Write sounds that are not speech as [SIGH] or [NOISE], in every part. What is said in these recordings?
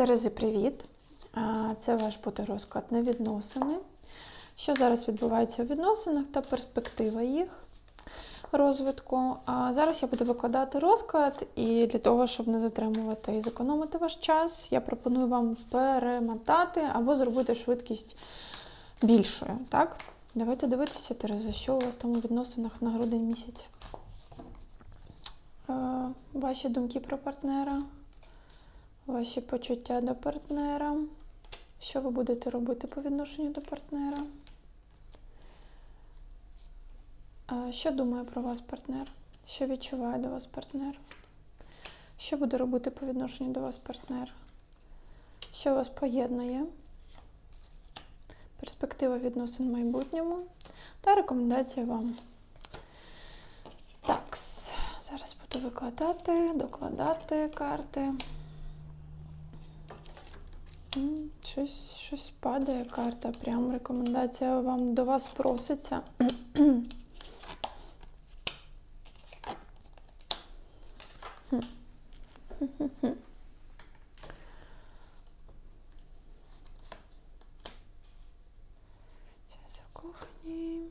Терези, привіт! Це ваш буде розклад на відносини. Що зараз відбувається у відносинах та перспектива їх розвитку. А зараз я буду викладати розклад, і для того, щоб не затримувати і зекономити ваш час, я пропоную вам перемотати або зробити швидкість більшою. Так? Давайте дивитися, Тереза, що у вас там у відносинах на грудень місяць. Ваші думки про партнера, ваші почуття до партнера. Що ви будете робити по відношенню до партнера? Що думає про вас партнер? Що відчуває до вас партнер? Що буде робити по відношенню до вас партнер? Що вас поєднує? Перспектива відносин в майбутньому та рекомендація вам. Так, зараз буду викладати, докладати карти. Щось, щось падає карта. Прям рекомендація вам до вас проситься. [CLEARS THROAT] Зараз закохані.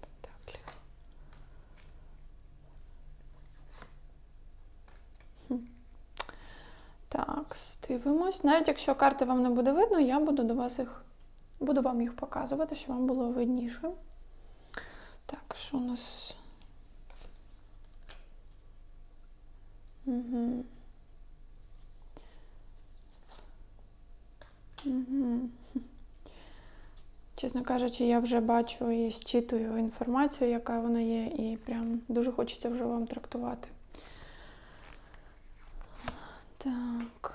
Пентаклів. Хм. Так, дивимось. Навіть якщо карти вам не буде видно, я буду до вас їх буду вам їх показувати, щоб вам було видніше. Так, що у нас? Угу. Угу. Чесно кажучи, я вже бачу і зчитую інформацію, яка вона є, і прям дуже хочеться вже вам трактувати. Так.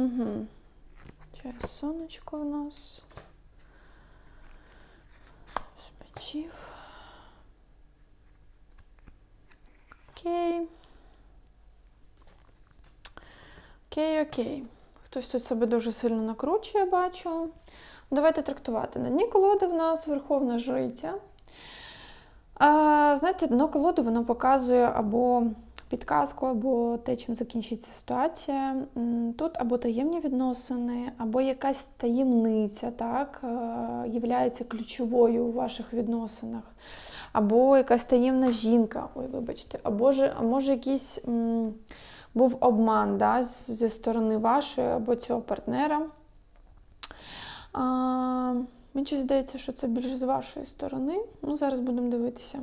Угу. Зараз сонечко у нас. З. Окей. Окей, окей. Хтось тут себе дуже сильно накручує, бачу. Давайте трактувати. На дні колоди в нас Верховна Жриця. А, знаєте, дно колоди воно показує або підказку, або те, чим закінчиться ситуація. Тут або таємні відносини, або якась таємниця, так, е, являється ключовою у ваших відносинах, або якась таємна жінка, ой, вибачте, або ж, а може якийсь був обман да, зі сторони вашої або цього партнера. А, мені щось здається, що це більше з вашої сторони. Ну, зараз будемо дивитися.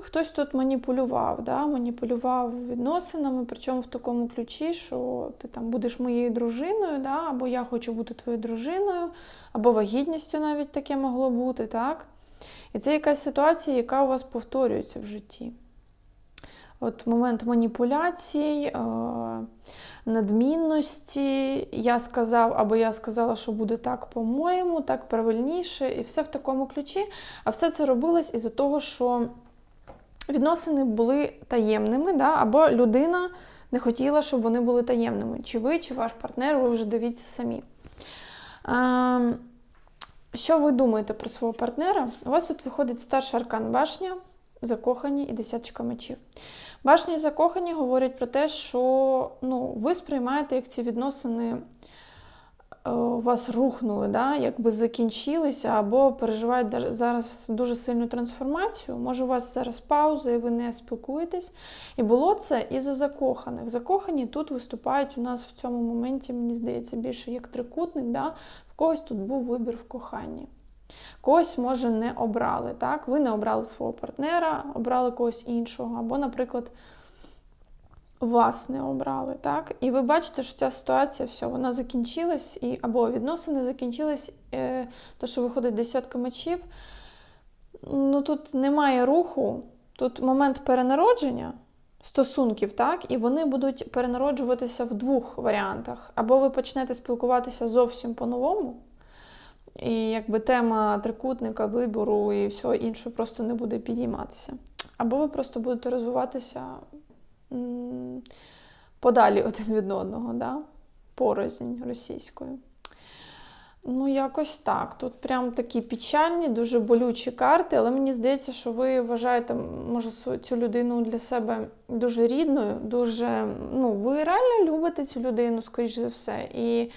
Хтось тут маніпулював, да? маніпулював відносинами, причому в такому ключі, що ти там будеш моєю дружиною, да? або я хочу бути твоєю дружиною, або вагітністю навіть таке могло бути. так? І це якась ситуація, яка у вас повторюється в житті. От момент маніпуляцій, е, надмінності, я сказав, або я сказала, що буде так, по-моєму, так правильніше, і все в такому ключі. А все це робилось із-за того, що відносини були таємними, да? або людина не хотіла, щоб вони були таємними. Чи ви, чи ваш партнер, ви вже дивіться самі. Ем, що ви думаєте про свого партнера? У вас тут виходить старший аркан башня, закохані і десяточка мечів. Башні закохані говорять про те, що ну, ви сприймаєте як ці відносини е, вас рухнули, да, якби закінчилися, або переживають зараз дуже сильну трансформацію. Може, у вас зараз пауза, і ви не спілкуєтесь. І було це із-за закоханих. Закохані тут виступають у нас в цьому моменті, мені здається, більше як трикутник. Да? В когось тут був вибір в коханні. Когось, може, не обрали. Так? Ви не обрали свого партнера, обрали когось іншого. Або, наприклад, вас не обрали. Так? І ви бачите, що ця ситуація все, вона закінчилась, і, або відносини закінчились, е, то, що виходить десятка мечів. Ну, тут немає руху, тут момент перенародження стосунків, так, і вони будуть перенароджуватися в двох варіантах. Або ви почнете спілкуватися зовсім по-новому, і якби тема трикутника, вибору і всього іншого просто не буде підійматися. Або ви просто будете розвиватися подалі [LAUGHS] один від одного, да? порознь російською. Ну, якось так. Тут прям такі печальні, дуже болючі карти, але мені здається, що ви вважаєте, може, цю людину для себе дуже рідною, дуже. Ну, ви реально любите цю людину, скоріш за все. І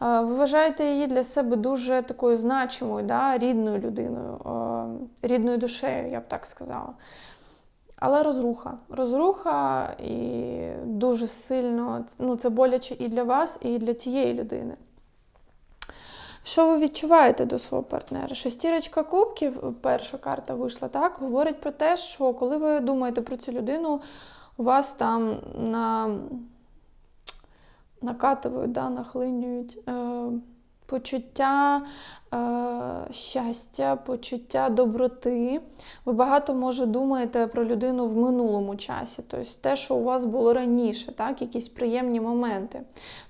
ви вважаєте її для себе дуже такою значимою, да, рідною людиною, рідною душею, я б так сказала. Але розруха. Розруха і дуже сильно, ну, це боляче і для вас, і для тієї людини. Що ви відчуваєте до свого партнера? Шестірочка кубків, перша карта вийшла, так, говорить про те, що коли ви думаєте про цю людину, у вас там на... накатують, да, нахлинюють е... почуття е... щастя, почуття доброти. Ви багато, може, думаєте про людину в минулому часі, тобто те, що у вас було раніше, так, якісь приємні моменти.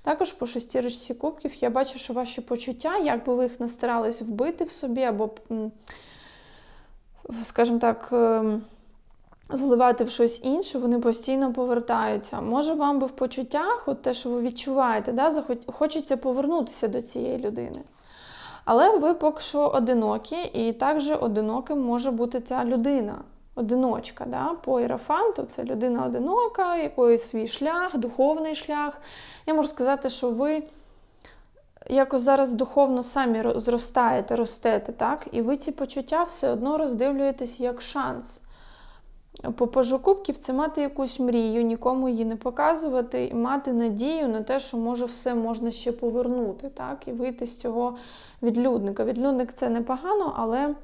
Також по шестірочці кубків я бачу, що ваші почуття, як би ви їх не старались вбити в собі, або, скажімо так, ем, зливати в щось інше, вони постійно повертаються. Може, вам би в почуттях, от те, що ви відчуваєте, да, хочеться повернутися до цієї людини. Але ви поки що одинокі, і також одиноким може бути ця людина. Одиночка, да? по іерофанту це людина одинока, якої свій шлях, духовний шлях. Я можу сказати, що ви якось зараз духовно самі зростаєте, ростете, так? І ви ці почуття все одно роздивлюєтесь як шанс. По кубків це мати якусь мрію, нікому її не показувати, і мати надію на те, що може все можна ще повернути, так? І вийти з цього відлюдника. Відлюдник це непогано, але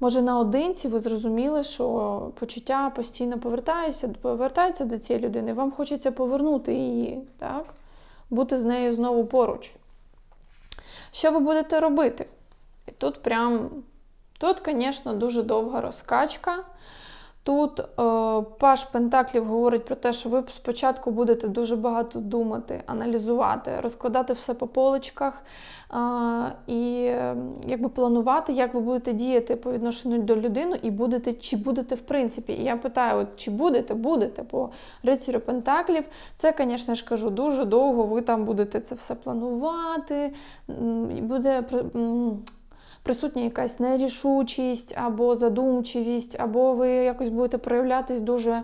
може наодинці ви зрозуміли, що почуття постійно повертаються, повертаються до цієї людини. Вам хочеться повернути її, так? бути з нею знову поруч. Що ви будете робити? І тут прям, тут, звісно, дуже довга розкачка. Тут е, Паш Пентаклів говорить про те, що ви спочатку будете дуже багато думати, аналізувати, розкладати все по поличках е, і якби планувати, як ви будете діяти по відношенню до людини, і будете, чи будете в принципі. І я питаю, от, чи будете, будете по рицарю Пентаклів. Це, звісно ж кажу, дуже довго ви там будете це все планувати. Буде присутня якась нерішучість або задумчивість, або ви якось будете проявлятись дуже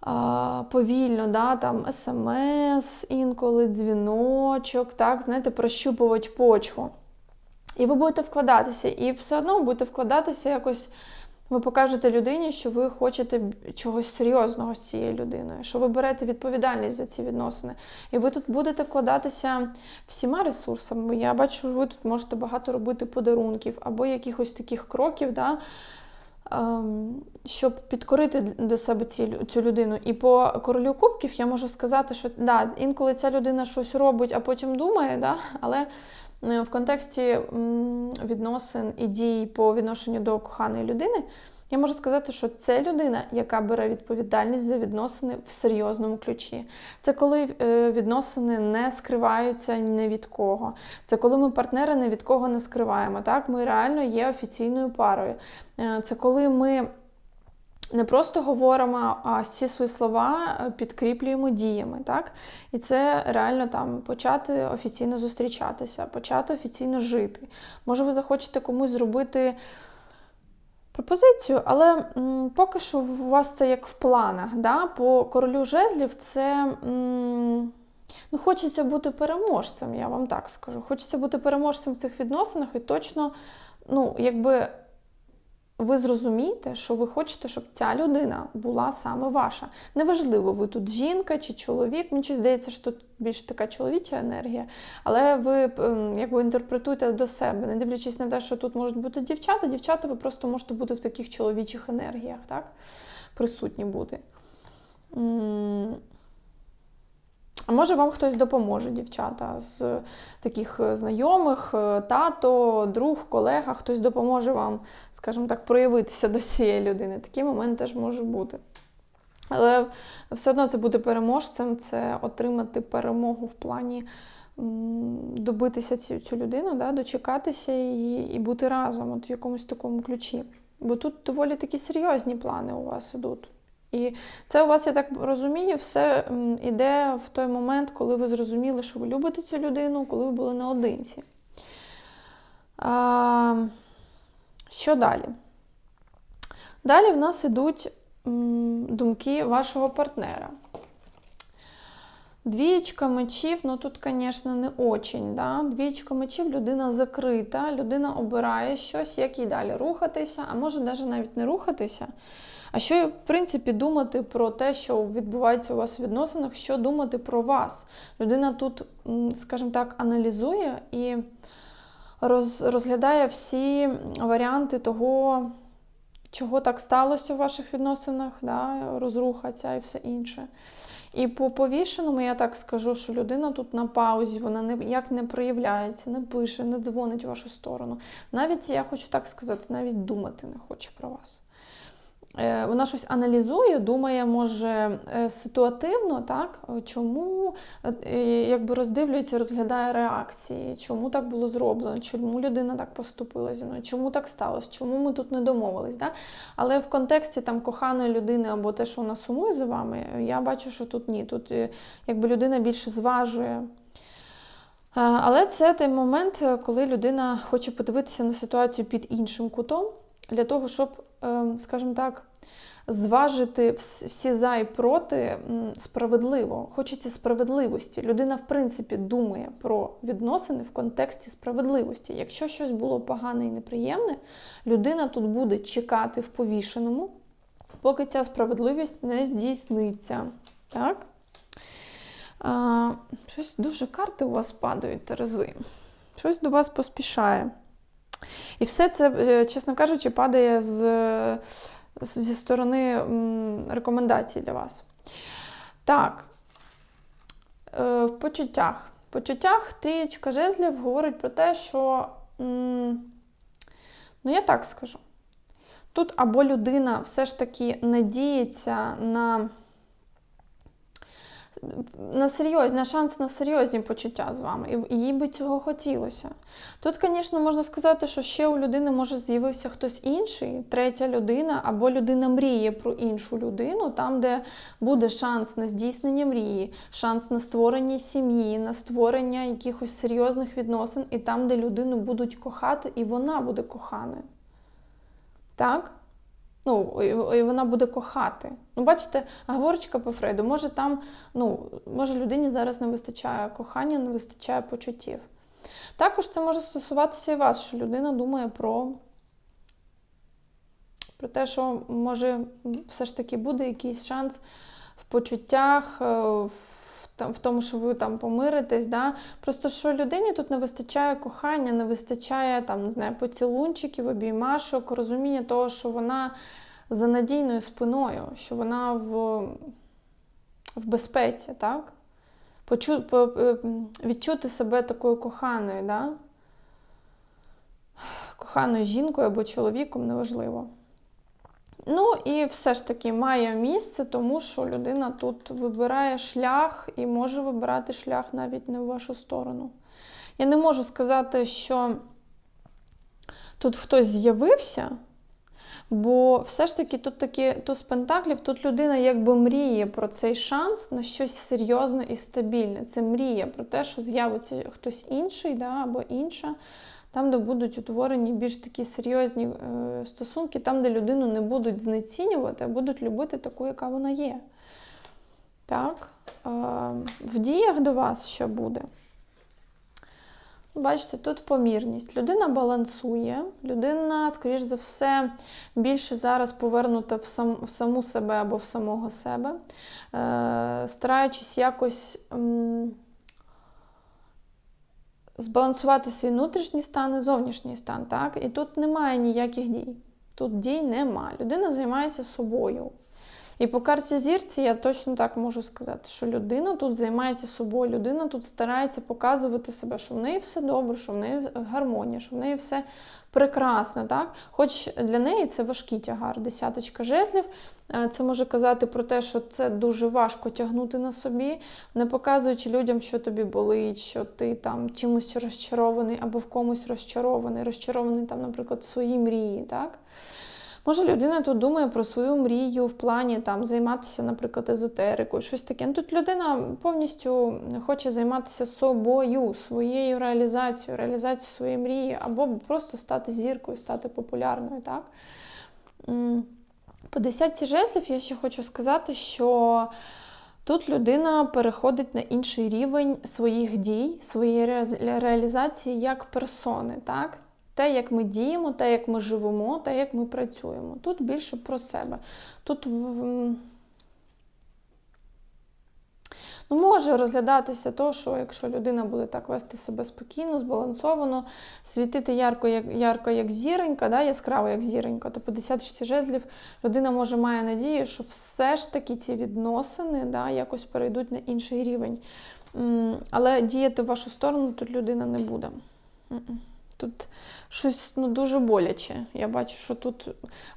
а, повільно, да, там смс, інколи дзвіночок, так, знаєте, прощупувати почву. І ви будете вкладатися, і все одно будете вкладатися якось. Ви покажете людині, що ви хочете чогось серйозного з цією людиною, що ви берете відповідальність за ці відносини. І ви тут будете вкладатися всіма ресурсами. Я бачу, ви тут можете багато робити подарунків або якихось таких кроків, да, ем, щоб підкорити до себе цю людину. І по королю кубків я можу сказати, що да, інколи ця людина щось робить, а потім думає, да, але в контексті відносин і дій по відношенню до коханої людини. Я можу сказати, що це людина, яка бере відповідальність за відносини в серйозному ключі. Це коли е, відносини не скриваються ні від кого. Це коли ми партнери ні від кого не скриваємо. Так, ми реально є офіційною парою. Е, Це коли ми не просто говоримо, а всі свої слова е, підкріплюємо діями. Так? І це реально там почати офіційно зустрічатися, почати офіційно жити. Може, ви захочете комусь зробити пропозицію, але м, поки що у вас це як в планах. Да? По королю жезлів це м, Ну, хочеться бути переможцем, я вам так скажу. Хочеться бути переможцем в цих відносинах, і точно, ну, якби ви зрозумієте, що ви хочете, щоб ця людина була саме ваша. Неважливо, ви тут жінка чи чоловік. Мені здається, що тут більш така чоловіча енергія, але ви ем, якби інтерпретуєте до себе, не дивлячись на те, що тут можуть бути дівчата. Дівчата, ви просто можете бути в таких чоловічих енергіях, так? Присутні бути. А може вам хтось допоможе, дівчата, з таких е, знайомих, е, тато, друг, колега, хтось допоможе вам, скажімо так, проявитися до цієї людини. Такий момент теж може бути. Але все одно це бути переможцем, це отримати перемогу в плані добитися цю, цю людину, да, дочекатися її і бути разом от в якомусь такому ключі. Бо тут доволі такі серйозні плани у вас ідуть. І це у вас, я так розумію, все м, іде в той момент, коли ви зрозуміли, що ви любите цю людину, коли ви були наодинці. А, що далі? Далі в нас ідуть думки вашого партнера. Двієчка мечів, ну тут, звісно, не очень. Да? Двієчка мечів, людина закрита, людина обирає щось, як їй далі рухатися, а може навіть не рухатися. А що, в принципі, думати про те, що відбувається у вас в відносинах, що думати про вас? Людина тут, скажімо так, аналізує і розглядає всі варіанти того, чого так сталося у ваших відносинах, да, розруха і все інше. І по повішеному я так скажу, що людина тут на паузі, вона ніяк не проявляється, не пише, не дзвонить в вашу сторону. Навіть я хочу так сказати, навіть думати не хоче про вас. Е, Вона щось аналізує, думає, може, е, ситуативно, так, чому е, якби роздивлюється, розглядає реакції, чому так було зроблено, чому людина так поступила зі мною, чому так сталося, чому ми тут не домовились. Да? Але в контексті там коханої людини або те, що вона сумує за вами, я бачу, що тут ні. Тут якби людина більше зважує. Але це той момент, коли людина хоче подивитися на ситуацію під іншим кутом, для того, щоб, е, скажімо так, зважити всі за і проти справедливо. Хочеться справедливості. Людина, в принципі, думає про відносини в контексті справедливості. Якщо щось було погане і неприємне, людина тут буде чекати в повішеному, поки ця справедливість не здійсниться. Так? А, щось дуже карти у вас падають, Терези. Щось до вас поспішає. І все це, е, чесно кажучи, падає з, зі сторони рекомендацій для вас. Так. Е, В почуттях. В почуттях трієчка жезлів говорить про те, що, ну я так скажу, тут або людина все ж таки надіється на на серйозні, на шанс на серйозні почуття з вами, і їй би цього хотілося. Тут, звісно, можна сказати, що ще у людини може з'явився хтось інший, третя людина, або людина мріє про іншу людину, там, де буде шанс на здійснення мрії, шанс на створення сім'ї, на створення якихось серйозних відносин, і там, де людину будуть кохати, і вона буде коханою. Так? Ну, і вона буде кохати. Ну, бачите, говорочка по Фрейду, може там, ну, може людині зараз не вистачає кохання, не вистачає почуттів. Також це може стосуватися і вас, що людина думає про, про те, що може все ж таки буде якийсь шанс в почуттях, е, в, там, в тому, що ви там помиритесь. Да? Просто що людині тут не вистачає кохання, не вистачає там, не знаю, поцілунчиків, обіймашок, розуміння того, що вона за надійною спиною, що вона в, в безпеці, так? Почу, по, е, відчути себе такою коханою, да? коханою жінкою або чоловіком, неважливо. Ну і все ж таки має місце, тому що людина тут вибирає шлях і може вибирати шлях навіть не в вашу сторону. Я не можу сказати, що тут хтось з'явився, бо все ж таки тут такі туз пентаклів, тут людина якби мріє про цей шанс на щось серйозне і стабільне. Це мріє про те, що з'явиться хтось інший да, або інша. Там, де будуть утворені більш такі серйозні е, стосунки, там, де людину не будуть знецінювати, а будуть любити таку, яка вона є. Так. в діях до вас що буде? Бачите, тут помірність. Людина балансує, людина, скоріш за все, більше зараз повернута в сам, в саму себе або в самого себе, е, стараючись якось м, збалансувати свій внутрішній стан і зовнішній стан. Так? І тут немає ніяких дій. Тут дій нема. Людина займається собою. І по карті зірці я точно так можу сказати, що людина тут займається собою, людина тут старається показувати себе, що в неї все добре, що в неї гармонія, що в неї все прекрасно. так? Хоч для неї це важкий тягар, десяточка жезлів. Е, це може казати про те, що це дуже важко тягнути на собі, не показуючи людям, що тобі болить, що ти там чимось розчарований або в комусь розчарований, розчарований, там, наприклад, в своїй мрії. так? Може, людина тут думає про свою мрію в плані там займатися, наприклад, езотерикою, щось таке. Ну, Тут людина повністю хоче займатися собою, своєю реалізацією, реалізацією своєї мрії, або просто стати зіркою, стати популярною. так? По десятці жезлів я ще хочу сказати, що тут людина переходить на інший рівень своїх дій, своєї реалізації як персони. так? Те, як ми діємо, те, як ми живемо, те, як ми працюємо. Тут більше про себе. Тут Ну, Може розглядатися то, що якщо людина буде так вести себе спокійно, збалансовано, світити ярко, як ярко, як зіронька, да, яскраво, як зіронька, то по 10 жезлів людина може має надію, що все ж таки ці відносини да, якось перейдуть на інший рівень. Але діяти в вашу сторону тут людина не буде. Тут щось ну, дуже боляче. Я бачу, що тут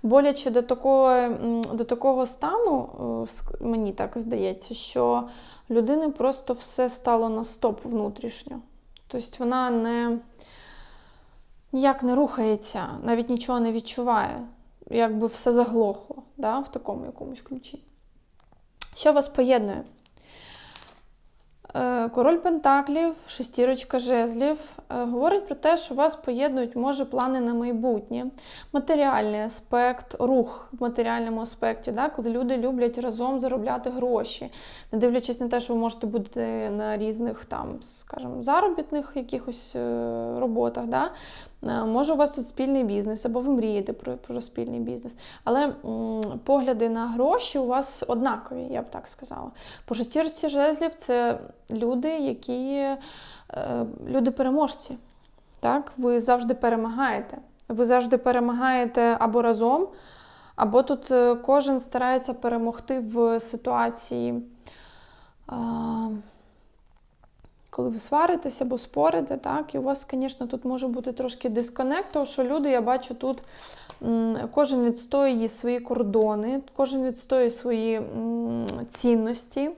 боляче до такого до такого стану, е, мені так здається, що людини просто все стало на стоп внутрішньо. Тобто вона не ніяк не рухається, навіть нічого не відчуває, якби все заглохло да, в такому якомусь ключі. Що вас поєднує? Е, король Пентаклів, шестірочка жезлів, е, говорить про те, що вас поєднують, може, плани на майбутнє, матеріальний аспект, рух в матеріальному аспекті, да, коли люди люблять разом заробляти гроші, не дивлячись на те, що ви можете бути на різних там, скажімо, заробітних якихось е, роботах. Да, може, у вас тут спільний бізнес, або ви мрієте про про спільний бізнес. Але м, погляди на гроші у вас однакові, я б так сказала. По шестірці жезлів це люди, які е, люди-переможці. Так? Ви завжди перемагаєте. Ви завжди перемагаєте або разом, або тут е, кожен старається перемогти в ситуації. Е, коли ви сваритеся або спорите, так, і у вас, звісно, тут може бути трошки дисконект, тому що люди, я бачу, тут кожен відстоює свої кордони, кожен відстоює свої цінності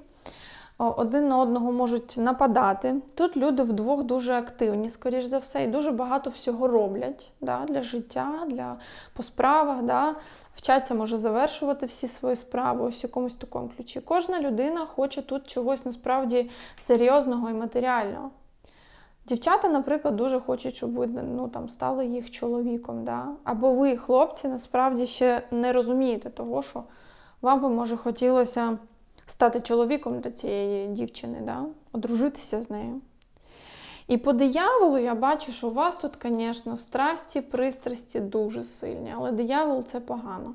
один на одного можуть нападати. Тут люди вдвох дуже активні, скоріш за все, і дуже багато всього роблять да, для життя, для по справах. Да. Вчаться може завершувати всі свої справи, ось в якомусь такому ключі. Кожна людина хоче тут чогось насправді серйозного і матеріального. Дівчата, наприклад, дуже хочуть, щоб ви ну, там, стали їх чоловіком. Да? Або ви, хлопці, насправді ще не розумієте того, що вам би може хотілося стати чоловіком для цієї дівчини, да? одружитися з нею. І по дияволу я бачу, що у вас тут, звісно, страсті, пристрасті дуже сильні, але диявол це погано.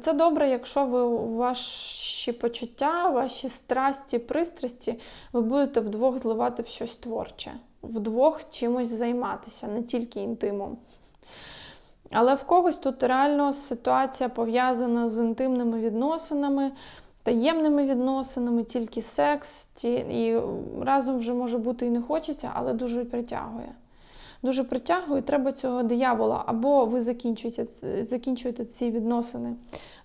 Це добре, якщо ви ваші почуття, ваші страсті, пристрасті, ви будете вдвох зливати в щось творче, вдвох чимось займатися, не тільки інтимом. Але в когось тут реально ситуація пов'язана з інтимними відносинами таємними відносинами, тільки секс, ті, і разом вже може бути і не хочеться, але дуже притягує. Дуже притягує, треба цього диявола. Або ви закінчуєте закінчуєте ці відносини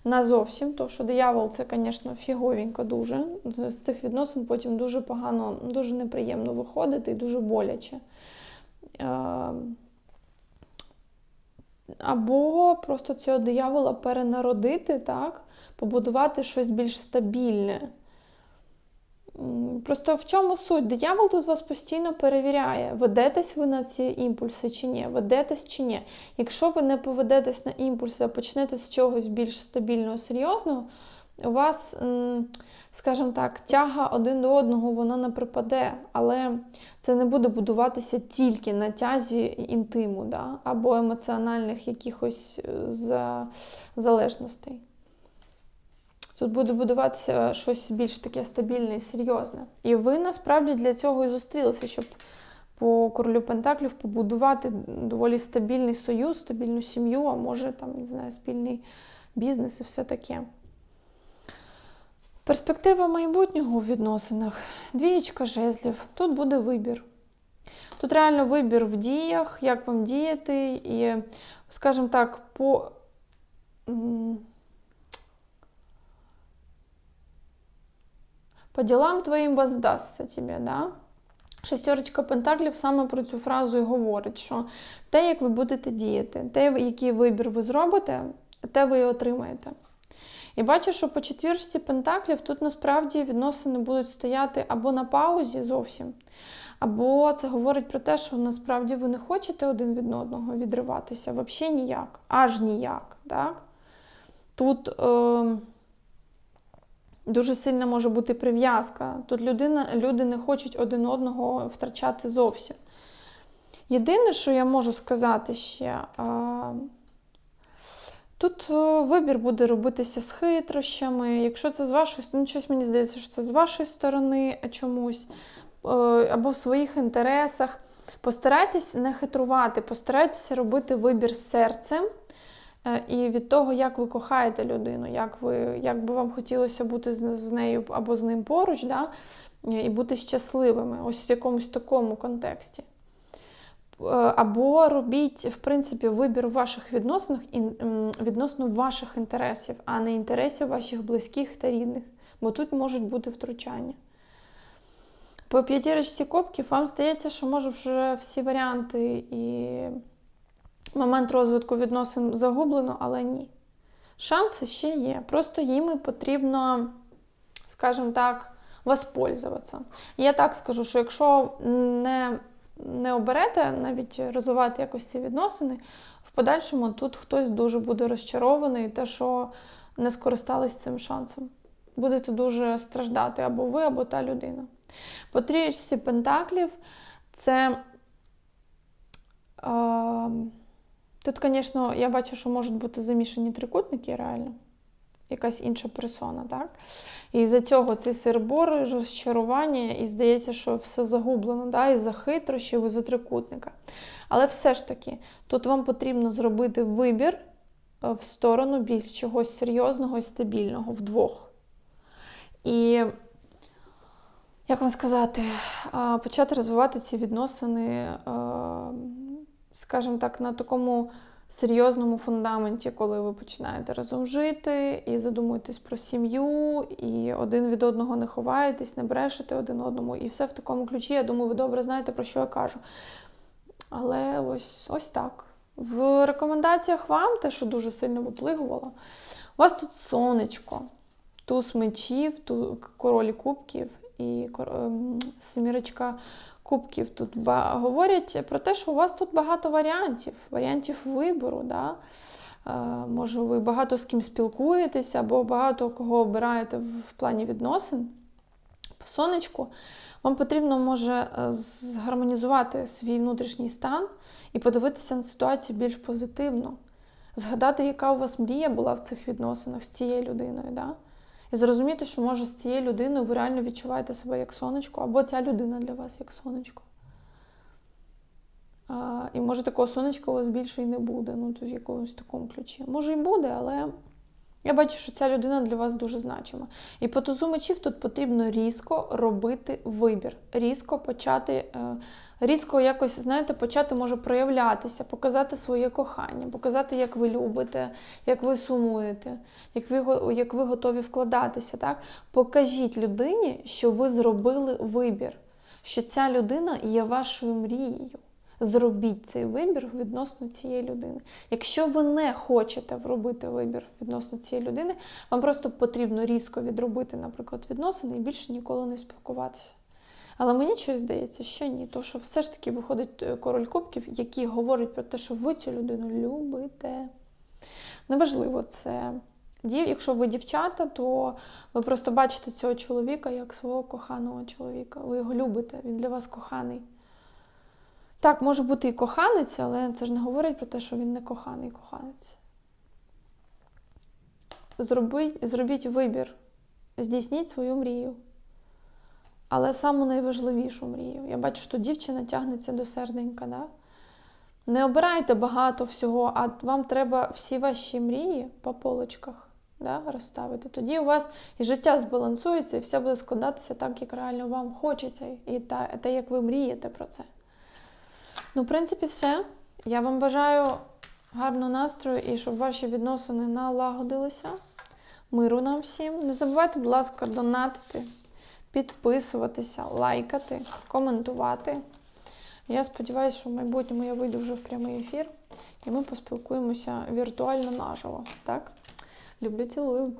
назовсім, тому що диявол це, звісно, фіговенько дуже. З цих відносин потім дуже погано, дуже неприємно виходити і дуже боляче. Або просто цього диявола перенародити, так? побудувати щось більш стабільне. Просто в чому суть? Диявол тут вас постійно перевіряє, ведетесь ви на ці імпульси чи ні, ведетесь чи ні. Якщо ви не поведетесь на імпульси, а почнете з чогось більш стабільного, серйозного, у вас, м, скажімо так, тяга один до одного вона не припаде, але це не буде будуватися тільки на тязі інтиму да? або емоціональних якихось е, залежностей. Тут буде будуватися щось більш таке стабільне і серйозне. І ви насправді для цього і зустрілися, щоб по королю Пентаклів побудувати доволі стабільний союз, стабільну сім'ю, а може там, не знаю, спільний бізнес і все таке. Перспектива майбутнього у відносинах. Двієчка жезлів. Тут буде вибір. Тут реально вибір в діях, як вам діяти, і, скажімо так, по. По ділам твоїм воздасться тебе, да? Шестерочка Пентаклів саме про цю фразу і говорить, що те, як ви будете діяти, те, який вибір ви зробите, те ви і отримаєте. І бачу, що по четвірці Пентаклів тут насправді відносини будуть стояти або на паузі зовсім, або це говорить про те, що насправді ви не хочете один від одного відриватися, взагалі ніяк, аж ніяк. Так? Тут. Е- Дуже сильна може бути прив'язка. Тут людина, люди не хочуть один одного втрачати зовсім. Єдине, що я можу сказати ще, тут е, вибір буде робитися з хитрощами. Якщо це з вашої ну, щось мені здається, що це з вашої сторони чомусь, е, або в своїх інтересах. Постарайтесь не хитрувати, постарайтеся робити вибір серцем. Е, І від того, як ви кохаєте людину, як ви, як би вам хотілося бути з, з нею або з ним поруч, да? і бути щасливими, ось в якомусь такому контексті. Е, Або робіть, в принципі, вибір в ваших відносинах і, відносно ваших інтересів, а не інтересів ваших близьких та рідних, бо тут можуть бути втручання. По п'ятірочці копків вам здається, що може вже всі варіанти і момент розвитку відносин загублено, але ні. Шанси ще є. Просто їми потрібно, скажімо так, воспользуватися. Я так скажу, що якщо не, не оберете навіть розвивати якось ці відносини, в подальшому тут хтось дуже буде розчарований, те, що не скористались цим шансом. Будете дуже страждати або ви, або та людина. По трієчці пентаклів це. Е, Тут, звісно, я бачу, що можуть бути замішані трикутники реально. Якась інша персона, так? І за цього цей сербор, розчарування, і здається, що все загублено, да? і за хитрощів, і за трикутника. Але все ж таки, тут вам потрібно зробити вибір е, в сторону більш чогось серйозного і стабільного вдвох. І, як вам сказати, почати розвивати ці відносини. е, скажімо так, на такому серйозному фундаменті, коли ви починаєте разом жити і задумуєтесь про сім'ю, і один від одного не ховаєтесь, не брешете один одному, і все в такому ключі. Я думаю, ви добре знаєте, про що я кажу. Але ось, ось так. В рекомендаціях вам, те, що дуже сильно виплигувало, у вас тут сонечко, туз мечів, ту, король кубків і ем, семірочка кубків тут говорять про те, що у вас тут багато варіантів, варіантів вибору. Да? Е, може, ви багато з ким спілкуєтеся, або багато кого обираєте в плані відносин. По сонечку вам потрібно може е, згармонізувати свій внутрішній стан і подивитися на ситуацію більш позитивно. Згадати, яка у вас мрія була в цих відносинах з цією людиною. Да? І зрозуміти, що може з цією людиною ви реально відчуваєте себе як сонечко, або ця людина для вас як сонечко. А, І може такого сонечка у вас більше і не буде, ну, то в якомусь такому ключі. Може і буде, але я бачу, що ця людина для вас дуже значима. І по тузу мечів тут потрібно різко робити вибір, різко почати, е, різко якось, знаєте, почати може проявлятися, показати своє кохання, показати, як ви любите, як ви сумуєте, як ви, як ви готові вкладатися. Так? Покажіть людині, що ви зробили вибір, що ця людина є вашою мрією. Зробіть цей вибір відносно цієї людини. Якщо ви не хочете робити вибір відносно цієї людини, вам просто потрібно різко відробити, наприклад, відносини і більше ніколи не спілкуватися. Але мені щось здається, що ні. То що все ж таки виходить е, король кубків, який говорить про те, що ви цю людину любите. Неважливо, це якщо ви дівчата, то ви просто бачите цього чоловіка як свого коханого чоловіка. Ви його любите, він для вас коханий. Так, може бути і коханець, але це ж не говорить про те, що він не коханий коханець. Зробіть, зробіть вибір, здійсніть свою мрію. Але саму найважливішу мрію. Я бачу, що дівчина тягнеться до серденька. Да? Не обирайте багато всього, а вам треба всі ваші мрії по полочках да, розставити. Тоді у вас і життя збалансується, і все буде складатися так, як реально вам хочеться, і те, як ви мрієте про це. Ну, в принципі, все. Я вам бажаю гарного настрою і щоб ваші відносини налагодилися. Миру нам всім. Не забувайте, будь ласка, донатити, підписуватися, лайкати, коментувати. Я сподіваюся, що в майбутньому я вийду вже в прямий ефір і ми поспілкуємося віртуально наживо. Так? Люблю, цілую.